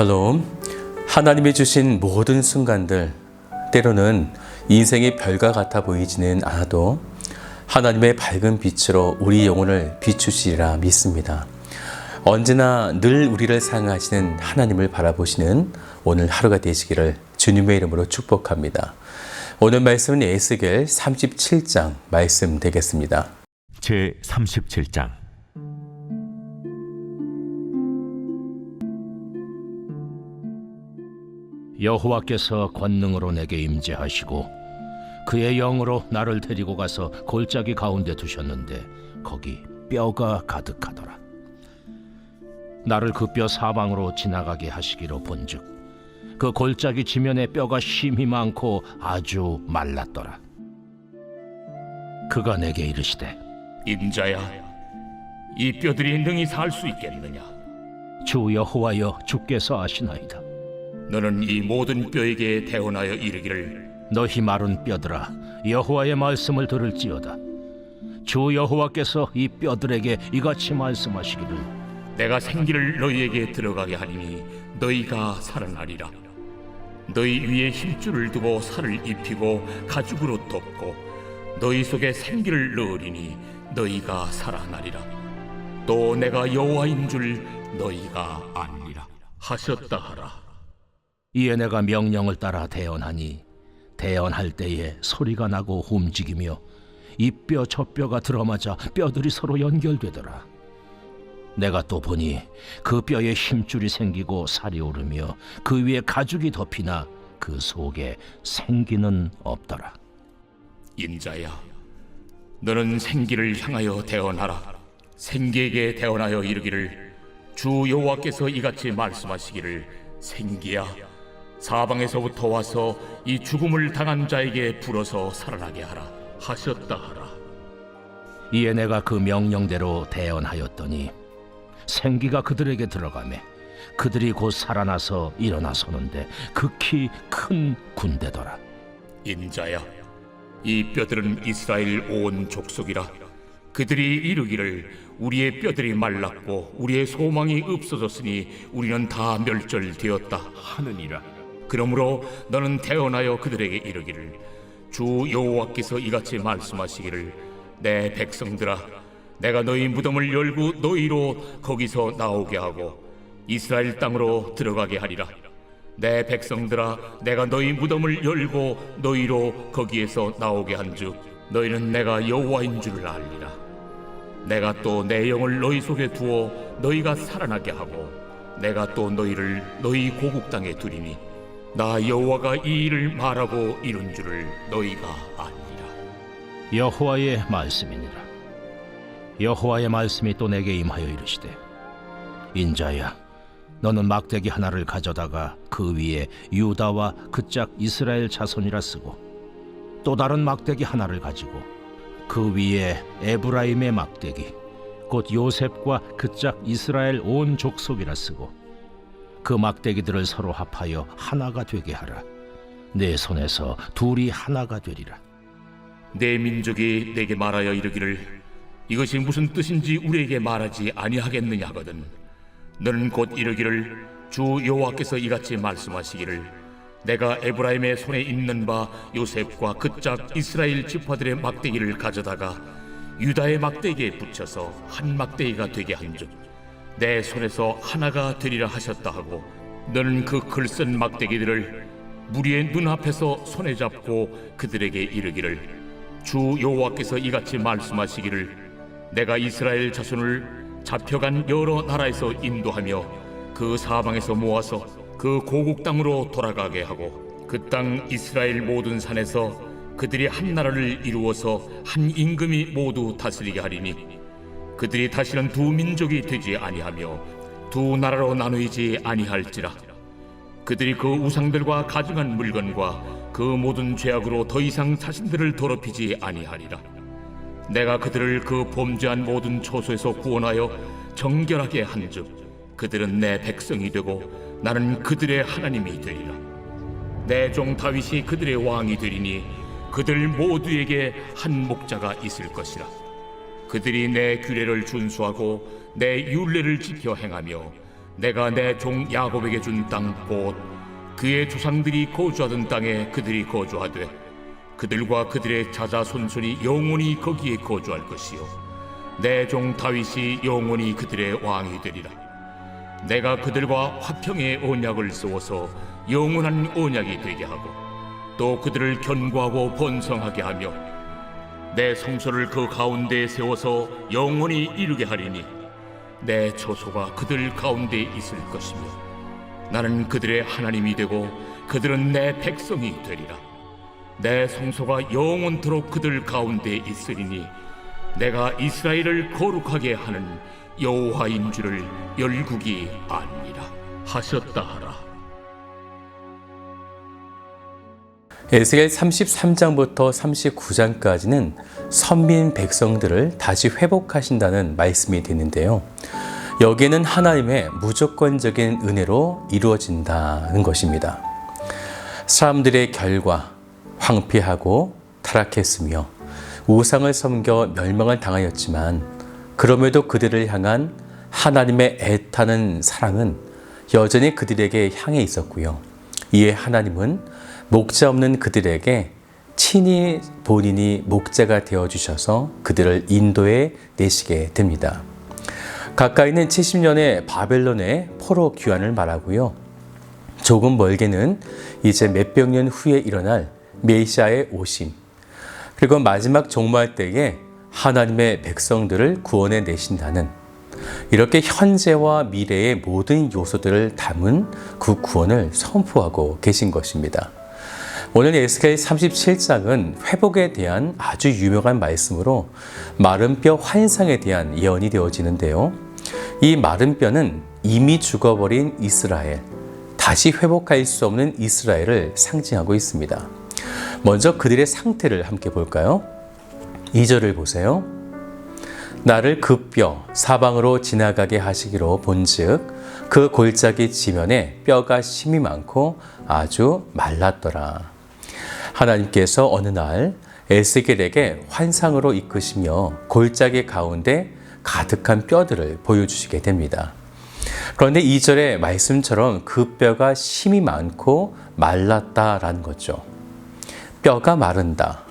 샬롬. 하나님이 주신 모든 순간들, 때로는 인생의 별과 같아 보이지는 않아도 하나님의 밝은 빛으로 우리 영혼을 비추시리라 믿습니다. 언제나 늘 우리를 사랑하시는 하나님을 바라보시는 오늘 하루가 되시기를 주님의 이름으로 축복합니다. 오늘 말씀은 에스겔 37장 말씀 되겠습니다. 제 37장 여호와께서 권능으로 내게 임재하시고 그의 영으로 나를 데리고 가서 골짜기 가운데 두셨는데 거기 뼈가 가득하더라. 나를 그 뼈 사방으로 지나가게 하시기로 본즉 그 골짜기 지면에 뼈가 심히 많고 아주 말랐더라. 그가 내게 이르시되 인자야, 이 뼈들이 능히 살 수 있겠느냐? 주 여호와여 주께서 아시나이다. 너는 이 모든 뼈에게 대언하여 이르기를 너희 마른 뼈들아 여호와의 말씀을 들을지어다 주 여호와께서 이 뼈들에게 이같이 말씀하시기를 내가 생기를 너희에게 들어가게 하리니 너희가 살아나리라. 너희 위에 힘줄을 두고 살을 입히고 가죽으로 덮고 너희 속에 생기를 넣으리니 너희가 살아나리라. 또 내가 여호와인 줄 너희가 아니라 하셨다 하라. 이에 내가 명령을 따라 대언하니 대언할 때에 소리가 나고 움직이며 이 뼈 저 뼈가 들어맞아 뼈들이 서로 연결되더라. 내가 또 보니 그 뼈에 힘줄이 생기고 살이 오르며 그 위에 가죽이 덮이나 그 속에 생기는 없더라. 인자야, 너는 생기를 향하여 대언하라. 생기에게 대언하여 이르기를 주 여호와께서 이같이 말씀하시기를 생기야, 사방에서부터 와서 이 죽음을 당한 자에게 불어서 살아나게 하라 하셨다 하라. 이에 내가 그 명령대로 대언하였더니 생기가 그들에게 들어가매 그들이 곧 살아나서 일어나 서는데 극히 큰 군대더라 인자야, 이 뼈들은 이스라엘 온 족속이라. 그들이 이르기를 우리의 뼈들이 말랐고 우리의 소망이 없어졌으니 우리는 다 멸절되었다 하느니라. 그러므로 너는 태어나여 그들에게 이르기를 주 여호와께서 이같이 말씀하시기를 내 백성들아 내가 너희 무덤을 열고 너희로 거기서 나오게 하고 이스라엘 땅으로 들어가게 하리라. 내 백성들아 내가 너희 무덤을 열고 너희로 거기에서 나오게 한즉 너희는 내가 여호와인 줄을 알리라 내가 또 내 영을 너희 속에 두어 너희가 살아나게 하고 내가 또 너희를 너희 고국 땅에 두리니 나 여호와가 이 일을 말하고 이룬 줄을 너희가 아니라 여호와의 말씀이니라. 여호와의 말씀이 또 내게 임하여 이르시되 인자야 너는 막대기 하나를 가져다가 그 위에 유다와 그짝 이스라엘 자손이라 쓰고 또 다른 막대기 하나를 가지고 그 위에 에브라임의 막대기 곧 요셉과 그짝 이스라엘 온 족속이라 쓰고 그 막대기들을 서로 합하여 하나가 되게 하라. 내 손에서 둘이 하나가 되리라. 내 민족이 내게 말하여 이르기를 이것이 무슨 뜻인지 우리에게 말하지 아니하겠느냐 하거든. 너는 곧 이르기를 주 여호와께서 이같이 말씀하시기를 내가 에브라임의 손에 있는 바 요셉과 그짝 이스라엘 지파들의 막대기를 가져다가 유다의 막대기에 붙여서 한 막대기가 되게 한즉 내 손에서 하나가 되리라 하셨다 하고 너는 그 글쓴 막대기들을 무리의 눈앞에서 손에 잡고 그들에게 이르기를 주 여호와께서 이같이 말씀하시기를 내가 이스라엘 자손을 잡혀간 여러 나라에서 인도하며 그 사방에서 모아서 그 고국 땅으로 돌아가게 하고 그 땅 이스라엘 모든 산에서 그들이 한 나라를 이루어서 한 임금이 모두 다스리게 하리니 그들이 다시는 두 민족이 되지 아니하며 두 나라로 나누이지 아니할지라. 그들이 그 우상들과 가증한 물건과 그 모든 죄악으로 더 이상 자신들을 더럽히지 아니하리라. 내가 그들을 그 범죄한 모든 초소에서 구원하여 정결하게 한즉 그들은 내 백성이 되고 나는 그들의 하나님이 되리라. 내 종 다윗이 그들의 왕이 되리니 그들 모두에게 한 목자가 있을 것이라 그들이 내 규례를 준수하고 내 율례를 지켜 행하며 내가 내 종 야곱에게 준 땅 곧 그의 조상들이 거주하던 땅에 그들이 거주하되 그들과 그들의 자자 손손이 영원히 거기에 거주할 것이요. 내 종 다윗이 영원히 그들의 왕이 되리라. 내가 그들과 화평의 언약을 세워서 영원한 언약이 되게 하고 또 그들을 견고하고 번성하게 하며 내 성소를 그 가운데에 세워서 영원히 이루게 하리니 내 처소가 그들 가운데 있을 것이며 나는 그들의 하나님이 되고 그들은 내 백성이 되리라. 내 성소가 영원토록 그들 가운데 있으리니 내가 이스라엘을 거룩하게 하는 여호와인 줄을 열국이 아니라 하셨다 하라 에스겔 33장부터 39장까지는 선민 백성들을 다시 회복하신다는 말씀이 되는데요. 여기에는 하나님의 무조건적인 은혜로 이루어진다는 것입니다. 사람들의 결과 황폐하고 타락했으며 우상을 섬겨 멸망을 당하였지만 그럼에도 그들을 향한 하나님의 애타는 사랑은 여전히 그들에게 향해 있었고요. 이에 하나님은 목자 없는 그들에게 친히 본인이 목자가 되어 주셔서 그들을 인도에 내시게 됩니다. 가까이는 70년의 바벨론의 포로 귀환을 말하고요. 조금 멀게는 이제 몇백 년 후에 일어날 메시아의 오심, 그리고 마지막 종말 때에 하나님의 백성들을 구원해 내신다는 이렇게 현재와 미래의 모든 요소들을 담은 그 구원을 선포하고 계신 것입니다. 오늘 에스겔 37장은 회복에 대한 아주 유명한 말씀으로 마른 뼈 환상에 대한 예언이 되어지는데요. 이 마른 뼈는 이미 죽어버린 이스라엘, 다시 회복할 수 없는 이스라엘을 상징하고 있습니다. 먼저 그들의 상태를 함께 볼까요? 2절을 보세요. 나를 그 뼈 사방으로 지나가게 하시기로 본즉 그 골짜기 지면에 뼈가 심이 많고 아주 말랐더라. 하나님께서 어느 날 에스겔에게 환상으로 이끄시며 골짜기 가운데 가득한 뼈들을 보여주시게 됩니다. 그런데 2절의 말씀처럼 그 뼈가 심이 많고 말랐다라는 거죠. 뼈가 마른다.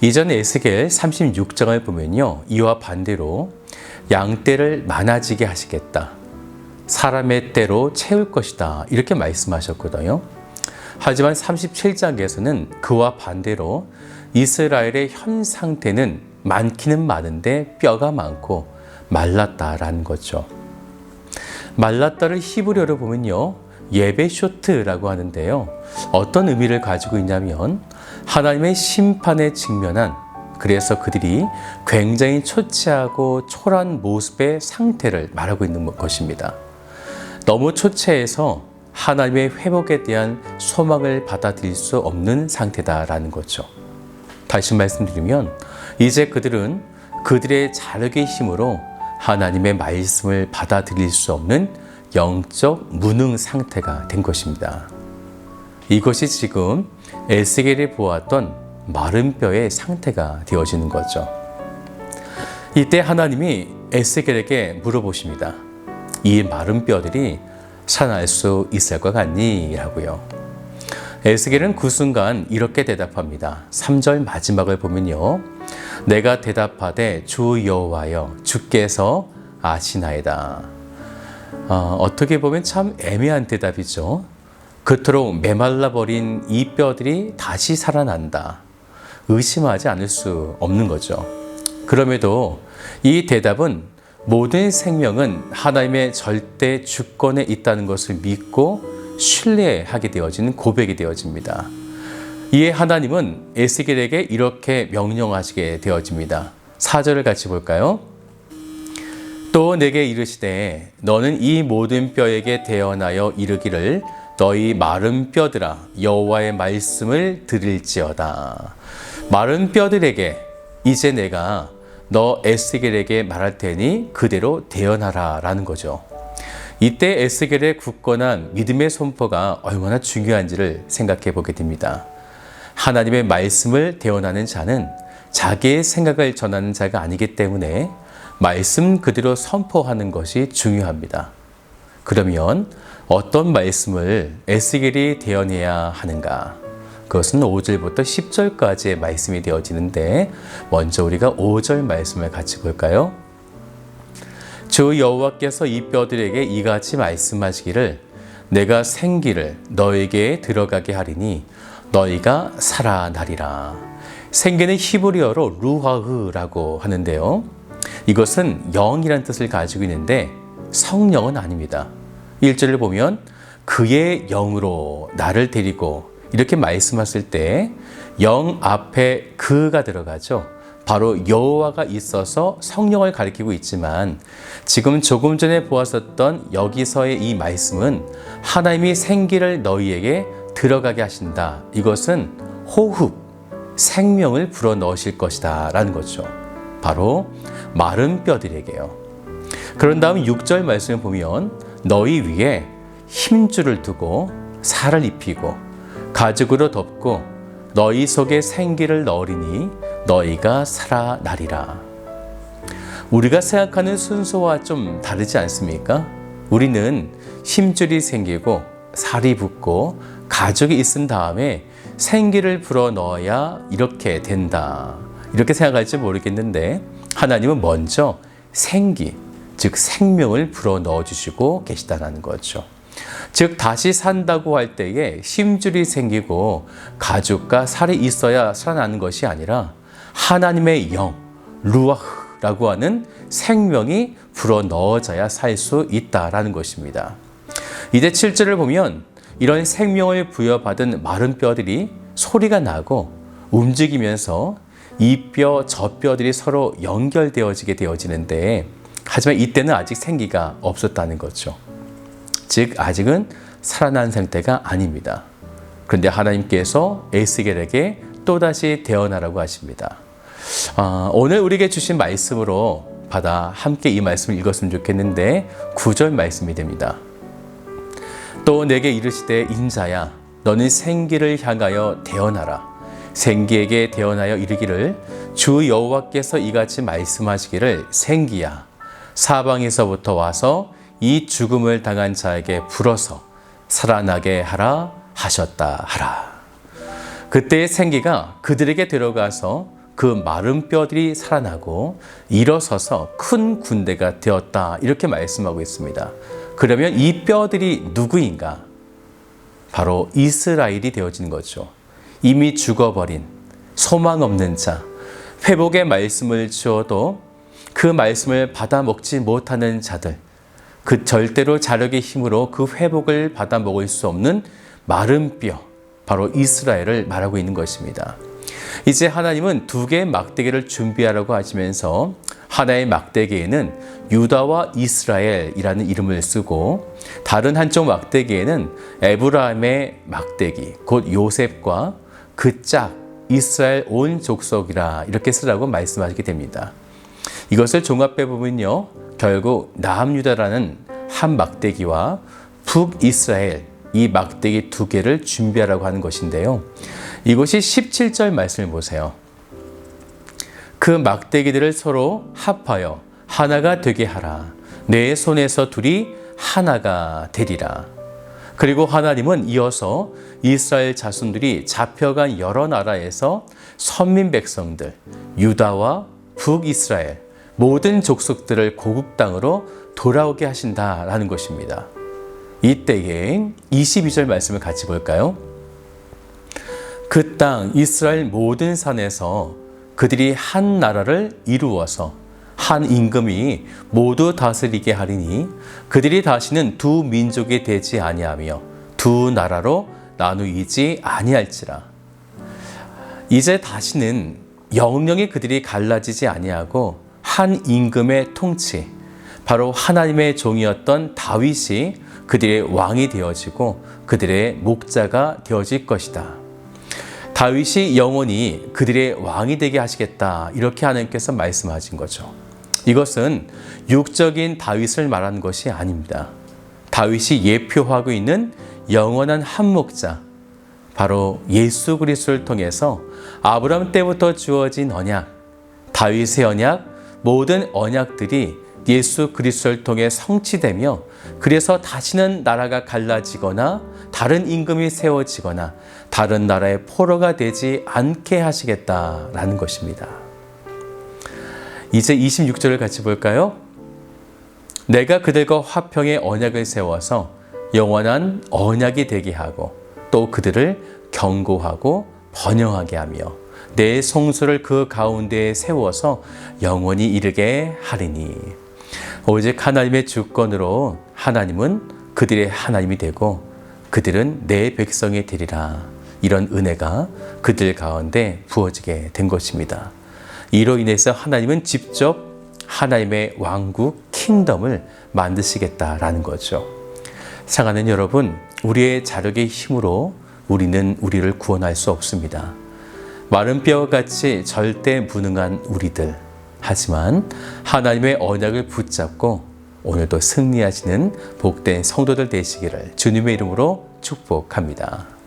이전 에스겔 36장을 보면요. 이와 반대로 양떼를 많아지게 하시겠다. 사람의 때로 채울 것이다. 이렇게 말씀하셨거든요. 하지만 37장에서는 그와 반대로 이스라엘의 현 상태는 많기는 많은데 뼈가 많고 말랐다라는 거죠. 말랐다를 히브리어로 보면요. 예베쇼트라고 하는데요. 어떤 의미를 가지고 있냐면 하나님의 심판에 직면한 그래서 그들이 굉장히 초췌하고 초라한 모습의 상태를 말하고 있는 것입니다. 너무 초췌해서 하나님의 회복에 대한 소망을 받아들일 수 없는 상태다라는 거죠. 다시 말씀드리면 이제 그들은 그들의 자력의 힘으로 하나님의 말씀을 받아들일 수 없는 영적 무능 상태가 된 것입니다. 이것이 지금 에스겔이 보았던 마른 뼈의 상태가 되어지는 거죠. 이때 하나님이 에스겔에게 물어보십니다. 이 마른 뼈들이 살아날 수 있을 것 같니? 라고요. 에스겔은 그 순간 이렇게 대답합니다. 3절 마지막을 보면요. 내가 대답하되 주 여호와여 주께서 아시나이다. 어, 떻게 보면 참 애매한 대답이죠. 그토록 메말라 버린 이 뼈들이 다시 살아난다. 의심하지 않을 수 없는 거죠. 그럼에도 이 대답은 모든 생명은 하나님의 절대 주권에 있다는 것을 믿고 신뢰하게 되어지는 고백이 되어집니다. 이에 하나님은 에스겔에게 이렇게 명령하시게 되어집니다. 4절을 같이 볼까요? 또 내게 이르시되 너는 이 모든 뼈에게 대언하여 이르기를 너희 마른 뼈들아 여호와의 말씀을 들을지어다. 마른 뼈들에게 이제 내가 너 에스겔에게 말할 테니 그대로 대언하라 라는 거죠. 이때 에스겔의 굳건한 믿음의 선포가 얼마나 중요한지를 생각해 보게 됩니다. 하나님의 말씀을 대언하는 자는 자기의 생각을 전하는 자가 아니기 때문에 말씀 그대로 선포하는 것이 중요합니다. 그러면 어떤 말씀을 에스겔이 대언해야 하는가? 그것은 5절부터 10절까지의 말씀이 되어지는데 먼저 우리가 5절 말씀을 같이 볼까요? 주 여호와께서 이 뼈들에게 이같이 말씀하시기를 내가 생기를 너에게 들어가게 하리니 너희가 살아나리라. 생기는 히브리어로 루하흐라고 하는데요. 이것은 영이라는 뜻을 가지고 있는데 성령은 아닙니다. 1절을 보면 그의 영으로 나를 데리고 이렇게 말씀하실 때 영 앞에 그가 들어가죠. 바로 여호와가 있어서 성령을 가리키고 있지만 지금 조금 전에 보았었던 여기서의 이 말씀은 하나님이 생기를 너희에게 들어가게 하신다. 이것은 호흡, 생명을 불어 넣으실 것이다. 라는 거죠. 바로 마른 뼈들에게요. 그런 다음 6절 말씀을 보면 너희 위에 힘줄을 두고 살을 입히고 가죽으로 덮고 너희 속에 생기를 넣으리니 너희가 살아나리라. 우리가 생각하는 순서와 좀 다르지 않습니까? 우리는 힘줄이 생기고 살이 붙고 가죽이 있은 다음에 생기를 불어 넣어야 이렇게 된다. 이렇게 생각할지 모르겠는데 하나님은 먼저 생기, 즉 생명을 불어 넣어 주시고 계시다는 거죠. 즉 다시 산다고 할 때에 힘줄이 생기고 가죽과 살이 있어야 살아나는 것이 아니라 하나님의 영, 루아흐라고 하는 생명이 불어 넣어져야 살 수 있다라는 것입니다. 이제 7절을 보면 이런 생명을 부여받은 마른 뼈들이 소리가 나고 움직이면서 이 뼈, 저 뼈들이 서로 연결되어지게 되어지는데 하지만 이때는 아직 생기가 없었다는 거죠. 즉 아직은 살아난 상태가 아닙니다. 그런데 하나님께서 에스겔에게 또다시 대언하라고 하십니다. 아, 오늘 우리에게 주신 말씀으로 받아 함께 이 말씀을 읽었으면 좋겠는데 9절 말씀이 됩니다. 또 내게 이르시되 인자야 너는 생기를 향하여 대언하라 생기에게 대언하여 이르기를 주 여호와께서 이같이 말씀하시기를 생기야 사방에서부터 와서 이 죽음을 당한 자에게 불어서 살아나게 하라 하셨다 하라. 그때의 생기가 그들에게 들어가서 그 마른 뼈들이 살아나고 일어서서 큰 군대가 되었다. 이렇게 말씀하고 있습니다. 그러면 이 뼈들이 누구인가? 바로 이스라엘이 되어진 거죠. 이미 죽어버린 소망 없는 자, 회복의 말씀을 주어도 그 말씀을 받아 먹지 못하는 자들, 그 절대로 자력의 힘으로 그 회복을 받아 먹을 수 없는 마른 뼈, 바로 이스라엘을 말하고 있는 것입니다. 이제 하나님은 두 개의 막대기를 준비하라고 하시면서 하나의 막대기에는 유다와 이스라엘이라는 이름을 쓰고 다른 한쪽 막대기에는 에브라임의 막대기, 곧 요셉과 그 짝 이스라엘 온 족속이라 이렇게 쓰라고 말씀하시게 됩니다. 이것을 종합해 보면요. 결국 남유다라는 한 막대기와 북이스라엘 이 막대기 두 개를 준비하라고 하는 것인데요. 이것이 17절 말씀을 보세요. 그 막대기들을 서로 합하여 하나가 되게 하라. 내 손에서 둘이 하나가 되리라. 그리고 하나님은 이어서 이스라엘 자손들이 잡혀간 여러 나라에서 선민 백성들, 유다와 북이스라엘, 모든 족속들을 고국 땅으로 돌아오게 하신다라는 것입니다. 이때에 22절 말씀을 같이 볼까요? 그 땅 이스라엘 모든 산에서 그들이 한 나라를 이루어서 한 임금이 모두 다스리게 하리니 그들이 다시는 두 민족이 되지 아니하며 두 나라로 나누이지 아니할지라. 이제 다시는 영영이 그들이 갈라지지 아니하고 한 임금의 통치, 바로 하나님의 종이었던 다윗이 그들의 왕이 되어지고 그들의 목자가 되어질 것이다. 다윗이 영원히 그들의 왕이 되게 하시겠다. 이렇게 하나님께서 말씀하신 거죠. 이것은 육적인 다윗을 말하는 것이 아닙니다. 다윗이 예표하고 있는 영원한 한 목자, 바로 예수 그리스도를 통해서 아브라함 때부터 주어진 언약, 다윗의 언약, 모든 언약들이 예수 그리스도를 통해 성취되며 그래서 다시는 나라가 갈라지거나 다른 임금이 세워지거나 다른 나라의 포로가 되지 않게 하시겠다라는 것입니다. 이제 26절을 같이 볼까요? 내가 그들과 화평의 언약을 세워서 영원한 언약이 되게 하고 또 그들을 경고하고 번영하게 하며 내 성수를 그 가운데에 세워서 영원히 이르게 하리니 오직 하나님의 주권으로 하나님은 그들의 하나님이 되고 그들은 내 백성이 되리라 이런 은혜가 그들 가운데 부어지게 된 것입니다. 이로 인해서 하나님은 직접 하나님의 왕국 킹덤을 만드시겠다라는 거죠. 사랑하는 여러분, 우리의 자력의 힘으로 우리는 우리를 구원할 수 없습니다. 마른 뼈같이 절대 무능한 우리들. 하지만 하나님의 언약을 붙잡고 오늘도 승리하시는 복된 성도들 되시기를 주님의 이름으로 축복합니다.